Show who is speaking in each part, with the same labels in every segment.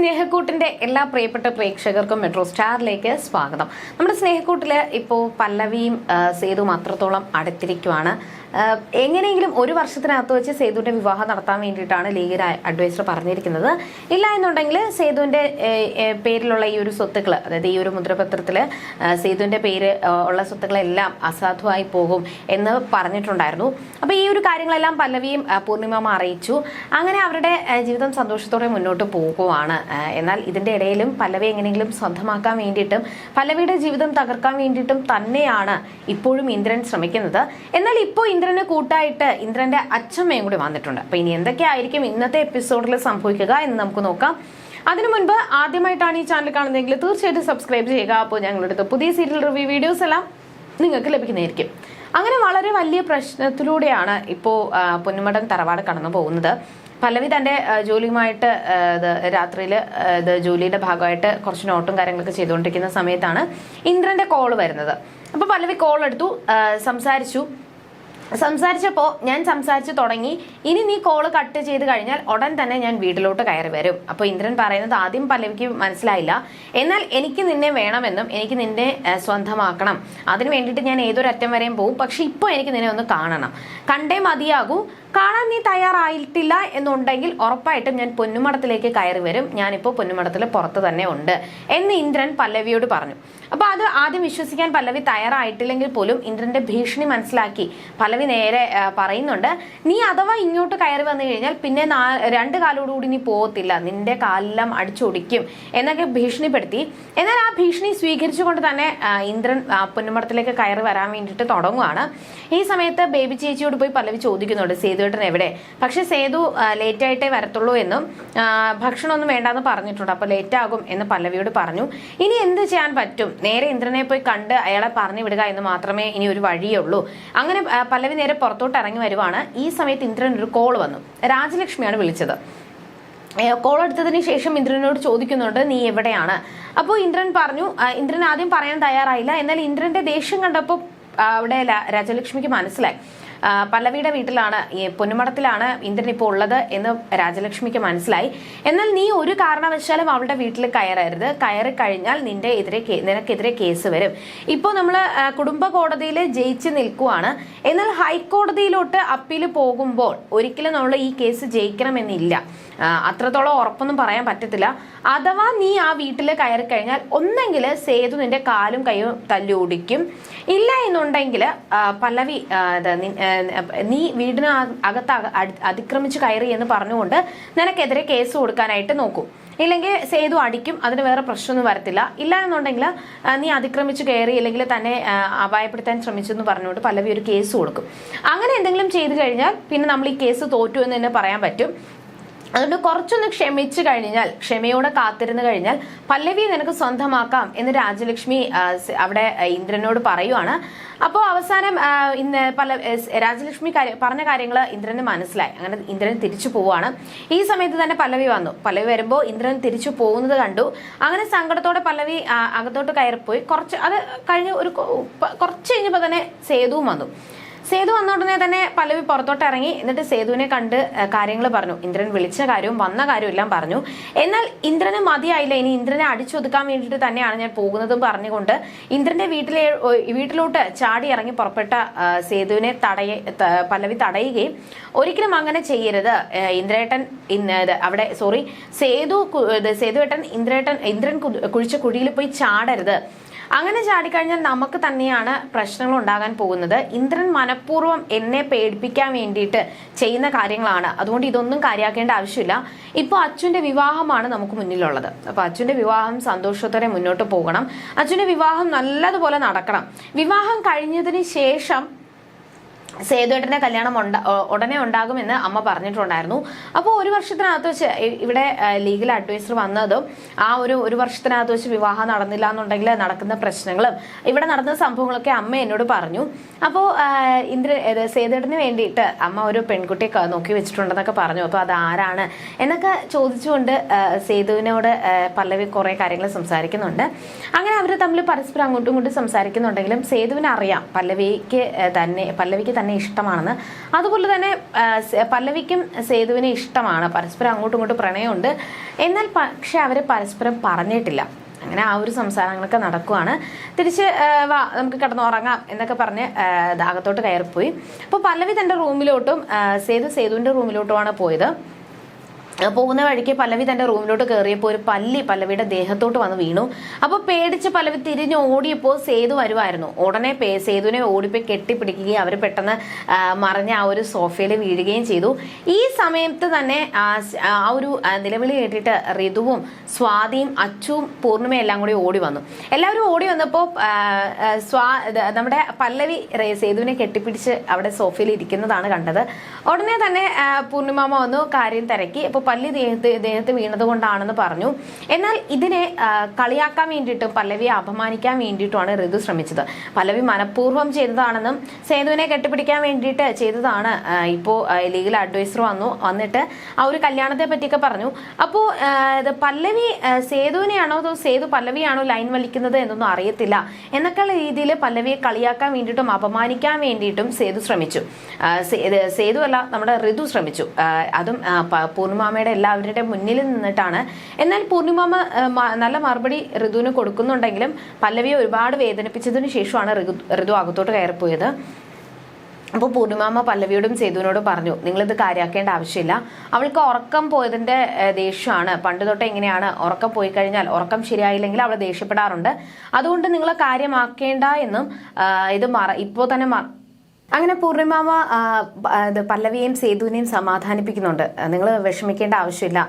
Speaker 1: സ്നേഹക്കൂട്ടിന്റെ എല്ലാ പ്രിയപ്പെട്ട പ്രേക്ഷകർക്കും മെട്രോ സ്റ്റാറിലേക്ക് സ്വാഗതം. നമ്മുടെ സ്നേഹക്കൂട്ടിൽ ഇപ്പോൾ പല്ലവിയും സേതു അത്രത്തോളം അടുത്തിരിക്കുവാണ്. എങ്ങനെയെങ്കിലും ഒരു വർഷത്തിനകത്ത് വെച്ച് സേതുവിന്റെ വിവാഹം നടത്താൻ വേണ്ടിയിട്ടാണ് ലീഗൽ അഡ്വൈസർ പറഞ്ഞിരിക്കുന്നത്. ഇല്ല എന്നുണ്ടെങ്കിൽ ഏ, പേരിലുള്ള ഈ ഒരു സ്വത്തുക്കൾ അതായത് ഈ ഒരു മുദ്രപത്രത്തിൽ സേതുവിന്റെ പേര് ഉള്ള സ്വത്തുക്കളെല്ലാം അസാധുവായി പോകും എന്ന് പറഞ്ഞിട്ടുണ്ടായിരുന്നു. അപ്പോൾ ഈ ഒരു കാര്യങ്ങളെല്ലാം പല്ലവിയും പൂർണിമ അറിയിച്ചു. അങ്ങനെ അവരുടെ ജീവിതം സന്തോഷത്തോടെ മുന്നോട്ട് പോകുവാണ്. എന്നാൽ ഇതിന്റെ ഇടയിലും പല്ലവി എങ്ങനെയെങ്കിലും സ്വന്തമാക്കാൻ വേണ്ടിയിട്ടും പല്ലവിയുടെ ജീവിതം തകർക്കാൻ വേണ്ടിയിട്ടും തന്നെയാണ് ഇപ്പോഴും ഇന്ദ്രൻ ശ്രമിക്കുന്നത്. എന്നാൽ ഇപ്പോൾ ഇന്ദ്രന് കൂട്ടായിട്ട് ഇന്ദ്രന്റെ അച്ഛമ്മയും കൂടി വന്നിട്ടുണ്ട്. അപ്പൊ ഇനി എന്തൊക്കെയായിരിക്കും ഇന്നത്തെ എപ്പിസോഡിൽ സംഭവിക്കുക എന്ന് നമുക്ക് നോക്കാം. അതിനു മുൻപ് ആദ്യമായിട്ടാണ് ഈ ചാനൽ കാണുന്നതെങ്കിൽ തീർച്ചയായിട്ടും സബ്സ്ക്രൈബ് ചെയ്യുക. അപ്പോൾ ഞങ്ങളുടെ പുതിയ സീരിയൽ റിവ്യൂ വീഡിയോസ് എല്ലാം നിങ്ങൾക്ക് ലഭിക്കുന്നതായിരിക്കും. അങ്ങനെ വളരെ വലിയ പ്രശ്നത്തിലൂടെയാണ് ഇപ്പോൾ പൊന്നുമടൻ തറവാട് കടന്നു പോകുന്നത്. പല്ലവി തന്റെ ജോലിയുമായിട്ട് ഇത് രാത്രിയിൽ ഇത് ജോലിയുടെ ഭാഗമായിട്ട് കുറച്ച് നോട്ടും കാര്യങ്ങളൊക്കെ ചെയ്തുകൊണ്ടിരിക്കുന്ന സമയത്താണ് ഇന്ദ്രന്റെ കോൾ വരുന്നത്. അപ്പോൾ പല്ലവി കോൾ എടുത്തു സംസാരിച്ചു. സംസാരിച്ചപ്പോൾ ഞാൻ സംസാരിച്ചു തുടങ്ങി. ഇനി നീ കോൾ കട്ട് ചെയ്ത് കഴിഞ്ഞാൽ ഉടൻ തന്നെ ഞാൻ വീട്ടിലോട്ട് കയറി വരും. അപ്പോൾ ഇന്ദ്രൻ പറയുന്നത് ആദ്യം പല്ലവിക്ക് മനസ്സിലായില്ല. എന്നാൽ എനിക്ക് നിന്നെ വേണമെന്നും എനിക്ക് നിന്നെ സ്വന്തമാക്കണം. അതിന് വേണ്ടിയിട്ട് ഞാൻ ഏതൊരു അറ്റം വരെയും പോകും പക്ഷേ ഇപ്പോൾ എനിക്ക് നിന്നെ ഒന്ന് കാണണം. കണ്ടേ മതിയാകൂ. കാണാൻ നീ തയ്യാറായിട്ടില്ല എന്നുണ്ടെങ്കിൽ ഉറപ്പായിട്ടും ഞാൻ പൊന്നുമടത്തിലേക്ക് കയറി വരും. ഞാനിപ്പോൾ പൊന്നുമടത്തിൽ പുറത്ത് തന്നെ ഉണ്ട് എന്ന് ഇന്ദ്രൻ പല്ലവിയോട് പറഞ്ഞു. അപ്പൊ അത് ആദ്യം വിശ്വസിക്കാൻ പല്ലവി തയ്യാറായിട്ടില്ലെങ്കിൽ പോലും ഇന്ദ്രന്റെ ഭീഷണി മനസ്സിലാക്കി പല്ലവി നേരെ പറയുന്നുണ്ട് നീ അഥവാ ഇങ്ങോട്ട് കയറി വന്നു കഴിഞ്ഞാൽ പിന്നെ രണ്ട് കാലോടുകൂടി നീ പോകത്തില്ല. നിന്റെ കാലെല്ലാം അടിച്ചൊടിക്കും എന്നൊക്കെ ഭീഷണിപ്പെടുത്തി. എന്നാൽ ആ ഭീഷണി സ്വീകരിച്ചുകൊണ്ട് തന്നെ ഇന്ദ്രൻ പൊന്നുമടത്തിലേക്ക് കയറി വരാൻ വേണ്ടിയിട്ട് തുടങ്ങുകയാണ് ഈ സമയത്ത് ബേബി ചേച്ചിയോട് പോയി പല്ലവി ചോദിക്കുന്നുണ്ട് സേതുവേട്ടൻ എവിടെ? പക്ഷെ സേതു ലേറ്റ് ആയിട്ടേ വരത്തുള്ളൂ എന്നും ഭക്ഷണമൊന്നും വേണ്ടാന്ന് പറഞ്ഞിട്ടുണ്ട്. അപ്പൊ ലേറ്റ് ആകും എന്ന് പല്ലവിയോട് പറഞ്ഞു. ഇനി എന്ത് ചെയ്യാൻ പറ്റും? നേരെ ഇന്ദ്രനെ പോയി കണ്ട് അയാളെ പറഞ്ഞു വിടുക എന്ന് മാത്രമേ ഇനി ഒരു വഴിയുള്ളൂ അങ്ങനെ പല്ലവി നേരെ പുറത്തോട്ട് ഇറങ്ങി വരുവാണ്. ഈ സമയത്ത് ഇന്ദ്രൻ ഒരു കോൾ വന്നു. രാജലക്ഷ്മിയാണ് വിളിച്ചത്. കോൾ എടുത്തതിന് ശേഷം ഇന്ദ്രനോട് ചോദിക്കുന്നുണ്ട് നീ എവിടെയാണ്? അപ്പോൾ ഇന്ദ്രൻ പറഞ്ഞു ഇന്ദ്രൻ ആദ്യം പറയാൻ തയ്യാറായില്ല. എന്നാൽ ഇന്ദ്രന്റെ ദേഷ്യം കണ്ടപ്പോൾ അവിടെ രാജലക്ഷ്മിക്ക് മനസ്സിലായി. പല്ലവിയുടെ വീട്ടിലാണ് പൊന്നുമടത്തിലാണ് ഇന്ദ്രൻ ഇപ്പോൾ ഉള്ളത് എന്ന് രാജലക്ഷ്മിക്ക് മനസ്സിലായി. എന്നാൽ നീ ഒരു കാരണവശാലും അവളുടെ വീട്ടിൽ കയറരുത്. കയറി കഴിഞ്ഞാൽ നിന്റെ എതിരെ നിനക്കെതിരെ കേസ് വരും. ഇപ്പോൾ നമ്മൾ കുടുംബ കോടതിയിൽ ജയിച്ച് നിൽക്കുവാണ്. എന്നാൽ ഹൈക്കോടതിയിലോട്ട് അപ്പീൽ പോകുമ്പോൾ ഒരിക്കലും നമ്മൾ ഈ കേസ് ജയിക്കണമെന്നില്ല. അത്രത്തോളം ഉറപ്പൊന്നും പറയാൻ പറ്റത്തില്ല. അഥവാ നീ ആ വീട്ടിൽ കയറി കഴിഞ്ഞാൽ ഒന്നെങ്കിൽ സേതു നിന്റെ കാലും കൈയും തല്ലി ഓടിക്കും ഇല്ല എന്നുണ്ടെങ്കിൽ പല്ലവി നി- വീടിന് അകത്ത് അതിക്രമിച്ച് കയറി എന്ന് പറഞ്ഞുകൊണ്ട് നിനക്കെതിരെ കേസ് കൊടുക്കാനായിട്ട് നോക്കൂ. ഇല്ലെങ്കിൽ സേതു അടിക്കും അതിന് വേറെ പ്രശ്നമൊന്നും വരത്തില്ല. ഇല്ല എന്നുണ്ടെങ്കിൽ നീ അതിക്രമിച്ച് കയറി അല്ലെങ്കിൽ തന്നെ അപായപ്പെടുത്താൻ ശ്രമിച്ചു എന്ന് പറഞ്ഞുകൊണ്ട് പലവി ഒരു കേസ് കൊടുക്കും. അങ്ങനെ എന്തെങ്കിലും ചെയ്തു കഴിഞ്ഞാൽ പിന്നെ നമ്മൾ ഈ കേസ് തോറ്റു എന്ന് തന്നെ പറയാൻ പറ്റും. അതുകൊണ്ട് കുറച്ചൊന്ന് ക്ഷമിച്ചു കഴിഞ്ഞാൽ ക്ഷമയോടെ കാത്തിരുന്ന് കഴിഞ്ഞാൽ പല്ലവിയെ നിനക്ക് സ്വന്തമാക്കാം എന്ന് രാജലക്ഷ്മി അവിടെ ഇന്ദ്രനോട് പറയുവാണ്. അപ്പോൾ അവസാനം ഇന്ന് പല രാജലക്ഷ്മി പറഞ്ഞ കാര്യങ്ങൾ ഇന്ദ്രന് മനസ്സിലായി. അങ്ങനെ ഇന്ദ്രൻ തിരിച്ചു പോവാണ്. ഈ സമയത്ത് തന്നെ പല്ലവി വന്നു. പല്ലവി വരുമ്പോൾ ഇന്ദ്രൻ തിരിച്ചു പോകുന്നത് കണ്ടു. അങ്ങനെ സങ്കടത്തോടെ പല്ലവി അകത്തോട്ട് കയറിപ്പോയി. കുറച്ച് അത് കഴിഞ്ഞ് ഒരു കുറച്ച് കഴിഞ്ഞപ്പോൾ തന്നെ സേതുവും വന്നു. സേതു വന്ന ഉടനെ തന്നെ പല്ലവി പുറത്തോട്ട് ഇറങ്ങി എന്നിട്ട് സേതുവിനെ കണ്ട് കാര്യങ്ങൾ പറഞ്ഞു. ഇന്ദ്രൻ വിളിച്ച കാര്യവും വന്ന കാര്യവും എല്ലാം പറഞ്ഞു. എന്നാൽ ഇന്ദ്രന് മതിയായില്ല. ഇനി ഇന്ദ്രനെ അടിച്ചൊതുക്കാൻ വേണ്ടിയിട്ട് തന്നെയാണ് ഞാൻ പോകുന്നതും പറഞ്ഞുകൊണ്ട് ഇന്ദ്രന്റെ വീട്ടിലെ വീട്ടിലോട്ട് ചാടി ഇറങ്ങി പുറപ്പെട്ട സേതുവിനെ തടയ പല്ലവി തടയുകയും ഒരിക്കലും അങ്ങനെ ചെയ്യരുത്. ഇന്ദ്രേട്ടൻ അവിടെ സോറി സേതു സേതുവേട്ടൻ ഇന്ദ്രേട്ടൻ ഇന്ദ്രൻ കുഴിച്ച കുഴിയിൽ പോയി ചാടരുത്. അങ്ങനെ ചാടിക്കഴിഞ്ഞാൽ നമുക്ക് തന്നെയാണ് പ്രശ്നങ്ങൾ ഉണ്ടാകാൻ പോകുന്നത്. ഇന്ദ്രൻ മനഃപൂർവം എന്നെ പേടിപ്പിക്കാൻ വേണ്ടിയിട്ട് ചെയ്യുന്ന കാര്യങ്ങളാണ്. അതുകൊണ്ട് ഇതൊന്നും കാര്യമാക്കേണ്ട ആവശ്യമില്ല. ഇപ്പോൾ അച്ഛന്റെ വിവാഹമാണ് നമുക്ക് മുന്നിലുള്ളത്. അപ്പോൾ അച്ഛന്റെ വിവാഹം സന്തോഷത്തോടെ മുന്നോട്ട് പോകണം. അച്ഛന്റെ വിവാഹം നല്ലതുപോലെ നടക്കണം. വിവാഹം കഴിഞ്ഞതിന് ശേഷം സേതുവേട്ടന്റെ കല്യാണം ഉടനെ ഉണ്ടാകുമെന്ന് അമ്മ പറഞ്ഞിട്ടുണ്ടായിരുന്നു. അപ്പോൾ ഒരു വർഷത്തിനകത്ത് വെച്ച് ഇവിടെ ലീഗൽ അഡ്വൈസർ വന്നതും ആ ഒരു ഒരു വർഷത്തിനകത്ത് വെച്ച് വിവാഹം നടന്നില്ല എന്നുണ്ടെങ്കിൽ നടക്കുന്ന പ്രശ്നങ്ങളും ഇവിടെ നടന്ന സംഭവങ്ങളൊക്കെ അമ്മ എന്നോട് പറഞ്ഞു. അപ്പോൾ ഇന്ദ്ര സേതുവേട്ടന് വേണ്ടിയിട്ട് അമ്മ ഒരു പെൺകുട്ടിയെ നോക്കി വെച്ചിട്ടുണ്ടെന്നൊക്കെ പറഞ്ഞു. അപ്പോൾ അത് ആരാണ് എന്നൊക്കെ ചോദിച്ചുകൊണ്ട് സേതുവിനോട് പല്ലവി കുറേ കാര്യങ്ങൾ സംസാരിക്കുന്നുണ്ട്. അങ്ങനെ അവർ തമ്മിൽ പരസ്പരം അങ്ങോട്ടും ഇങ്ങോട്ടും സംസാരിക്കുന്നുണ്ടെങ്കിലും സേതുവിന് അറിയാം പല്ലവിക്ക് തന്നെ പല്ലവിക്ക് തന്നെ തന്നെ ഇഷ്ടമാണെന്ന്. അതുപോലെ തന്നെ പല്ലവിക്കും സേതുവിനെ ഇഷ്ടമാണ്. പരസ്പരം അങ്ങോട്ടും ഇങ്ങോട്ടും പ്രണയമുണ്ട്. എന്നാൽ പക്ഷെ അവർ പരസ്പരം പറഞ്ഞിട്ടില്ല. അങ്ങനെ ആ ഒരു സംസാരങ്ങളൊക്കെ നടക്കുവാണ്. തിരിച്ച് വാ നമുക്ക് കിടന്ന് ഉറങ്ങാം എന്നൊക്കെ പറഞ്ഞ് ദാഹത്തോട്ട് കയറിപ്പോയി. അപ്പോൾ പല്ലവി തന്റെ റൂമിലോട്ടും സേതു സേതുവിന്റെ റൂമിലോട്ടുമാണ് പോയത്. പോകുന്ന വഴിക്ക് പല്ലവി തന്റെ റൂമിലോട്ട് കയറിയപ്പോൾ ഒരു പല്ലി പല്ലവിയുടെ ദേഹത്തോട്ട് വന്ന് വീണു. അപ്പൊ പേടിച്ച് പല്ലവി തിരിഞ്ഞ് ഓടിയപ്പോൾ സേതു വരുമായിരുന്നു ഉടനെ പേ സേതുവിനെ ഓടിപ്പോയി കെട്ടിപ്പിടിക്കുകയും അവർ പെട്ടെന്ന് മറിഞ്ഞ ആ ഒരു സോഫയിൽ വീഴുകയും ചെയ്തു. ഈ സമയത്ത് തന്നെ ആ ഒരു നിലവിളി കേട്ടിട്ട് ഋതുവും സ്വാതിയും അച്ചുവും പൂർണിമയും എല്ലാം കൂടി ഓടി വന്നു. എല്ലാവരും ഓടി വന്നപ്പോൾ സ്വാ നമ്മുടെ പല്ലവി സേതുവിനെ കെട്ടിപ്പിടിച്ച് അവിടെ സോഫയിൽ ഇരിക്കുന്നതാണ് കണ്ടത്. ഉടനെ തന്നെ പൂർണിമാമ വന്നു കാര്യം തിരക്കി. അപ്പോൾ പല്ലി ദേഹത്ത് ദേഹത്ത് വീണത് കൊണ്ടാണെന്ന് പറഞ്ഞു. എന്നാൽ ഇതിനെ കളിയാക്കാൻ വേണ്ടിയിട്ടും പല്ലവിയെ അപമാനിക്കാൻ വേണ്ടിയിട്ടുമാണ് ഋതു ശ്രമിച്ചത്. പല്ലവി മനഃപൂർവം ചെയ്തതാണെന്നും സേതുവിനെ കെട്ടിപ്പിടിക്കാൻ വേണ്ടിയിട്ട് ചെയ്തതാണ് ഇപ്പോൾ ലീഗൽ അഡ്വൈസർ വന്നു. വന്നിട്ട് ആ ഒരു കല്യാണത്തെ പറ്റിയൊക്കെ പറഞ്ഞു. അപ്പോൾ ഇത് പല്ലവി സേതുവിനെയാണോ അതോ സേതു പല്ലവിയാണോ ലൈൻ വലിക്കുന്നത് എന്നൊന്നും അറിയത്തില്ല. എന്നൊക്കെയുള്ള രീതിയിൽ പല്ലവിയെ കളിയാക്കാൻ വേണ്ടിയിട്ടും അപമാനിക്കാൻ വേണ്ടിയിട്ടും സേതു ശ്രമിച്ചു. സേതു അല്ല നമ്മുടെ ഋതു ശ്രമിച്ചു. അതും ആ, പ- പൂർണിമാമയുടെ എല്ലാവരുടെ മുന്നിൽ നിന്നിട്ടാണ്. എന്നാൽ പൂർണിമാമ നല്ല മറുപടി ഋതുവിന് കൊടുക്കുന്നുണ്ടെങ്കിലും പല്ലവിയെ ഒരുപാട് വേദനിപ്പിച്ചതിന് ശേഷമാണ് ഋതു അകത്തോട്ട് കയറിപ്പോയത്. അപ്പോൾ പൂർണിമാമ പല്ലവിയോടും സേതുവിനോടും പറഞ്ഞു നിങ്ങളിത് കാര്യമാക്കേണ്ട ആവശ്യമില്ല. അവൾക്ക് ഉറക്കം പോയതിന്റെ ദേഷ്യമാണ്. പണ്ട് തൊട്ടേ എങ്ങനെയാണ്? ഉറക്കം പോയി കഴിഞ്ഞാൽ ഉറക്കം ശരിയായില്ലെങ്കിൽ അവൾ ദേഷ്യപ്പെടാറുണ്ട്. അതുകൊണ്ട് നിങ്ങൾ കാര്യമാക്കേണ്ട എന്നും ഇത് മറ ഇപ്പോൾ തന്നെ അങ്ങനെ പൂർണിമാമ പല്ലവിയെയും സേതുവിനെയും സമാധാനിപ്പിക്കുന്നുണ്ട്. നിങ്ങൾ വിഷമിക്കേണ്ട ആവശ്യമില്ല.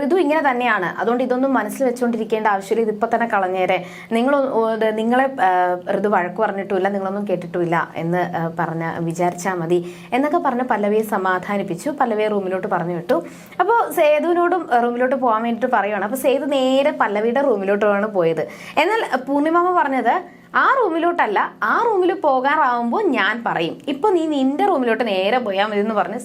Speaker 1: ഋതു ഇങ്ങനെ തന്നെയാണ്. അതുകൊണ്ട് ഇതൊന്നും മനസ്സിൽ വെച്ചുകൊണ്ടിരിക്കേണ്ട ആവശ്യമില്ല. ഇതിപ്പോൾ തന്നെ കളഞ്ഞേരെ. നിങ്ങൾ നിങ്ങളെ ഋതു വഴക്ക് പറഞ്ഞിട്ടുമില്ല. നിങ്ങളൊന്നും കേട്ടിട്ടുമില്ല എന്ന് പറഞ്ഞ വിചാരിച്ചാൽ മതി. എന്നൊക്കെ പറഞ്ഞ് പല്ലവിയെ സമാധാനിപ്പിച്ചു. പല്ലവിയെ റൂമിലോട്ട് പറഞ്ഞു വിട്ടു. അപ്പോൾ സേതുവിനോടും റൂമിലോട്ട് പോകാൻ വേണ്ടിയിട്ട് പറയുകയാണ് അപ്പോൾ സേതു നേരെ പല്ലവിയുടെ റൂമിലോട്ടാണ് പോയത്. എന്നാൽ പൂർണിമാമ പറഞ്ഞത് ആ റൂമിലോട്ടല്ല ആ റൂമിൽ പോകാറാവുമ്പോൾ ഞാൻ പറയും ഇപ്പൊ നീ നിന്റെ റൂമിലോട്ട് നേരെ പോയാൽ മതി എന്ന് പറഞ്ഞ്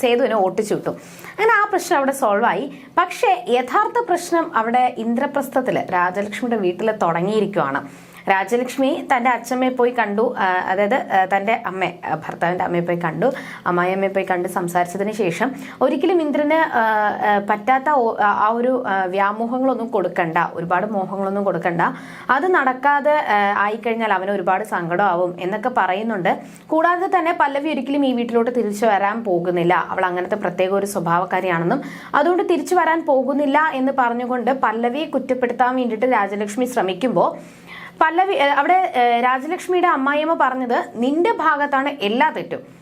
Speaker 1: സേതുവിനെ ഓട്ടിച്ചു വിട്ടു. അങ്ങനെ ആ പ്രശ്നം അവിടെ സോൾവ് ആയി. പക്ഷേ യഥാർത്ഥ പ്രശ്നം അവിടെ ഇന്ദ്രപ്രസ്ഥത്തിൽ രാജലക്ഷ്മിയുടെ വീട്ടിൽ തുടങ്ങിയിരിക്കുവാണ്. രാജലക്ഷ്മി തന്റെ അച്ഛമ്മയെ പോയി കണ്ടു. അതായത് തന്റെ അമ്മ ഭർത്താവിന്റെ അമ്മയെ പോയി കണ്ടു. അമ്മായിയമ്മയെ പോയി കണ്ട് സംസാരിച്ചതിന് ശേഷം ഒരിക്കലും ഇന്ദ്രന് പറ്റാത്ത ആ ഒരു വ്യാമോഹങ്ങളൊന്നും കൊടുക്കണ്ട. ഒരുപാട് മോഹങ്ങളൊന്നും കൊടുക്കണ്ട. അത് നടക്കാതെ ആയിക്കഴിഞ്ഞാൽ അവന് ഒരുപാട് സങ്കടമാവും എന്നൊക്കെ പറയുന്നുണ്ട്. കൂടാതെ തന്നെ പല്ലവി ഒരിക്കലും ഈ വീട്ടിലോട്ട് തിരിച്ചു വരാൻ പോകുന്നില്ല. അവൾ അങ്ങനത്തെ പ്രത്യേക ഒരു സ്വഭാവക്കാരിയാണെന്നും അതുകൊണ്ട് തിരിച്ചു വരാൻ പോകുന്നില്ല എന്ന് പറഞ്ഞുകൊണ്ട് പല്ലവിയെ കുറ്റപ്പെടുത്താൻ വേണ്ടിയിട്ട് രാജലക്ഷ്മി ശ്രമിക്കുമ്പോൾ പല്ലവി അവിടെ രാജലക്ഷ്മിയുടെ അമ്മായിയമ്മ പറഞ്ഞത് നിന്റെ ഭാഗത്താണ് എല്ലാ തെറ്റും.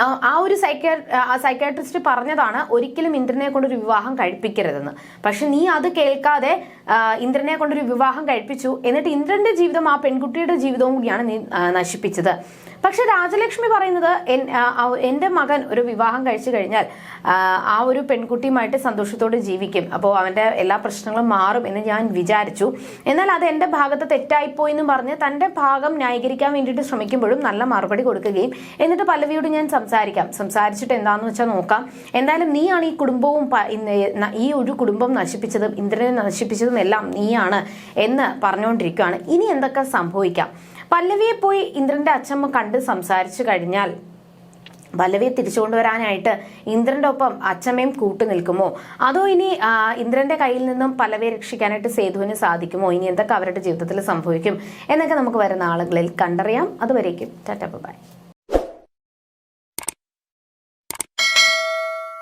Speaker 1: ആ- ഒരു സൈക്യാ സൈക്യാട്രിസ്റ്റ് പറഞ്ഞതാണ് ഒരിക്കലും ഇന്ദ്രനെ കൊണ്ടൊരു വിവാഹം കഴിപ്പിക്കരുതെന്ന്. പക്ഷെ നീ അത് കേൾക്കാതെ ഇന്ദ്രനെ കൊണ്ടൊരു വിവാഹം കഴിപ്പിച്ചു. എന്നിട്ട് ഇന്ദ്രന്റെ ജീവിതം ആ പെൺകുട്ടിയുടെ ജീവിതവും കൂടിയാണ് നീ നശിപ്പിച്ചത്. പക്ഷെ രാജലക്ഷ്മി പറയുന്നത് എന്റെ മകൻ ഒരു വിവാഹം കഴിച്ചു കഴിഞ്ഞാൽ ആ, ഒരു പെൺകുട്ടിയുമായിട്ട് സന്തോഷത്തോടെ ജീവിക്കും. അപ്പോൾ അവന്റെ എല്ലാ പ്രശ്നങ്ങളും മാറും എന്ന് ഞാൻ വിചാരിച്ചു. എന്നാൽ അത് എന്റെ ഭാഗത്ത് തെറ്റായിപ്പോയി എന്ന് പറഞ്ഞ് തന്റെ ഭാഗം ന്യായീകരിക്കാൻ വേണ്ടിയിട്ട് ശ്രമിക്കുമ്പോഴും നല്ല മറുപടി കൊടുക്കുകയും എന്നിട്ട് പല്ലവിയോട് ഞാൻ സംസാരിക്കാം. സംസാരിച്ചിട്ട് എന്താന്ന് വെച്ചാൽ നോക്കാം. എന്തായാലും നീയാണ് ഈ കുടുംബവും ഈ ഒരു കുടുംബം നശിപ്പിച്ചതും ഇന്ദ്രനെ നശിപ്പിച്ചതും എല്ലാം നീയാണ് എന്ന് പറഞ്ഞുകൊണ്ടിരിക്കുകയാണ് ഇനി എന്തൊക്കെ സംഭവിക്കാം? പല്ലവിയെ പോയി ഇന്ദ്രന്റെ അച്ഛമ്മ കണ്ട് സംസാരിച്ചു കഴിഞ്ഞാൽ പല്ലവിയെ തിരിച്ചു കൊണ്ടുവരാനായിട്ട് ഇന്ദ്രന്റെ ഒപ്പം അച്ഛമ്മയും കൂട്ടു നിൽക്കുമോ? അതോ ഇനി ഇന്ദ്രന്റെ കയ്യിൽ നിന്നും പല്ലവിയെ രക്ഷിക്കാനായിട്ട് സേതുവിന് സാധിക്കുമോ? ഇനി എന്തൊക്കെ അവരുടെ ജീവിതത്തിൽ സംഭവിക്കും എന്നൊക്കെ നമുക്ക് വരുന്ന ആളുകളിൽ കണ്ടറിയാം. അതുവരേക്കും ടാറ്റ ബൈ.